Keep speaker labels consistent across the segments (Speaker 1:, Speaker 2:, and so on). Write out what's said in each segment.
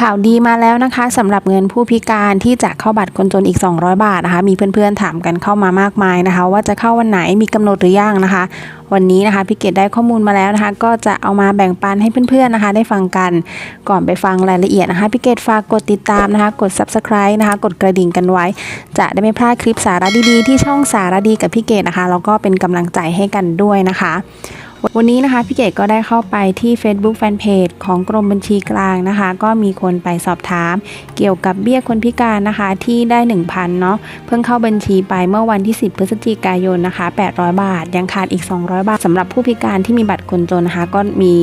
Speaker 1: ข่าวดีมาแล้วนะคะสำหรับเงินผู้พิการที่จะเข้าบัตรคนจนอีก 200 บาทนะคะ มีเพื่อนๆถามกันเข้ามามากมายนะคะ ว่าจะเข้าวันไหนมีกำหนดหรือยังนะคะ วันนี้นะคะพี่เกดได้ข้อมูลมาแล้วนะคะ ก็จะเอามาแบ่งปันให้เพื่อนๆนะคะ ได้ฟังกันก่อนไปฟังรายละเอียดนะคะพี่เกดฝากกดติดตามนะคะ กด subscribe นะคะ กดกระดิ่งกันไว้ จะได้ไม่พลาดคลิปสาระดีๆที่ช่องสาระดีกับพี่เกดนะคะแล้วก็เป็นกำลังใจให้กันด้วยนะคะ วันนี้นะคะพี่เกดก็ได้เข้าไปที่ Facebook Fanpage ของกรมบัญชีกลางนะคะ ก็มีคนไปสอบถาม เกี่ยวกับเบี้ยคนพิการนะคะที่ได้ 1,000เนาะเพิ่งเข้าบัญชีไปเมื่อวันที่ 10 พฤศจิกายนนะคะ 800 บาท ยังขาดอีก 200 บาทสำหรับผู้พิการที่มีบัตรคนจนนะคะ ก็มี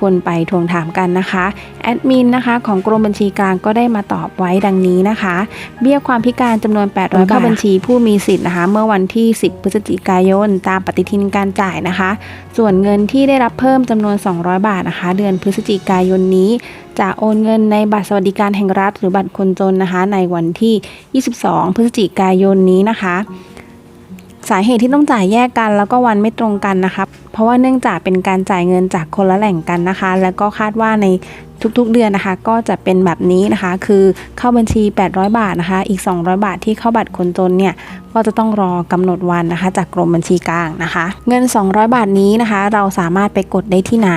Speaker 1: คนไปทวงถามกันนะคะแอดมินนะคะของกรมบัญชีกลางก็ได้มาตอบไว้ดังนี้นะคะ เบี้ยความพิการจำนวน 800เข้าบัญชีผู้มีสิทธิ์นะคะ เมื่อวันที่ 10 พฤศจิกายนตามปฏิทินการจ่ายนะคะ ส่วนเงินที่ได้รับเพิ่มจำนวน 200 บาทนะคะ เดือนพฤศจิกายนนี้ จะโอนเงินในบัตรสวัสดิการแห่งรัฐ หรือบัตรคนจนนะคะ ในวันที่ 22 พฤศจิกายนนี้นะคะ สาเหตุที่ต้องจ่ายแยกกันแล้วก็วันไม่ตรงกันนะคะเพราะว่าเนื่องจากเป็นการจ่ายเงินจากคนละแหล่งกันนะคะ แล้วก็คาดว่าใน ทุกๆเดือนนะคะ ก็จะเป็นแบบนี้นะคะ คือเข้าบัญชี 800 บาทนะคะ อีก 200 บาทที่เข้าบัตรคนจนเนี่ยก็จะต้องรอกำหนดวันนะคะ จากกรมบัญชีกลางนะคะ เงิน 200 บาทนี้นะคะ เราสามารถไปกดได้ที่ไหน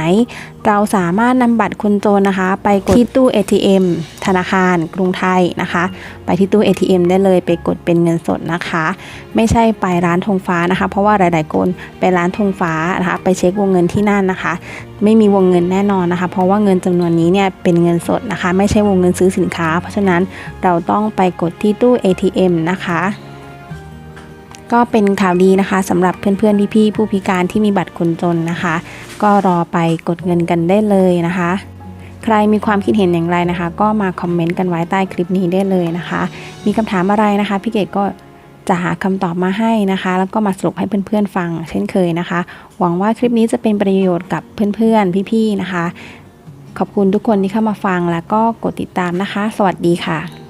Speaker 1: เราสามารถนำบัตรคนจนนะคะ ไปกดที่ตู้ ATM ธนาคารกรุงไทยนะคะ ไปที่ตู้ ATM ได้เลยไปกดเป็นเงินสดนะคะ ไม่ใช่ไปร้านธงฟ้านะคะ เพราะว่าหลาย ๆ คนไปร้านธงฟ้านะคะ ไปเช็ควงเงินที่นั่นนะคะ ไม่มีวงเงินแน่นอนนะคะ เพราะว่าเงินจำนวนนี้เนี่ยเป็นเงินสดนะคะ ไม่ใช่วงเงินซื้อสินค้า เพราะฉะนั้นเราต้องไปกดที่ตู้ ATM นะคะ ก็เป็นข่าวดีนะคะสำหรับเพื่อนๆพี่ๆผู้พิการที่มีบัตรคนจนนะคะ ก็รอไปกดเงินกันได้เลยนะคะ ใครมีความคิดเห็นอย่างไรนะคะ ก็มาคอมเมนต์กันไว้ใต้คลิปนี้ได้เลยนะคะ มีคำถามอะไรนะคะพี่เกดก็จะหาคำตอบมาให้นะคะ แล้วก็มาสรุปให้เพื่อนๆฟัง เช่นเคยนะคะ หวังว่าคลิปนี้จะเป็นประโยชน์กับเพื่อนๆพี่ๆนะคะ ขอบคุณทุกคนที่เข้ามาฟังแล้วก็กดติดตามนะคะ สวัสดีค่ะ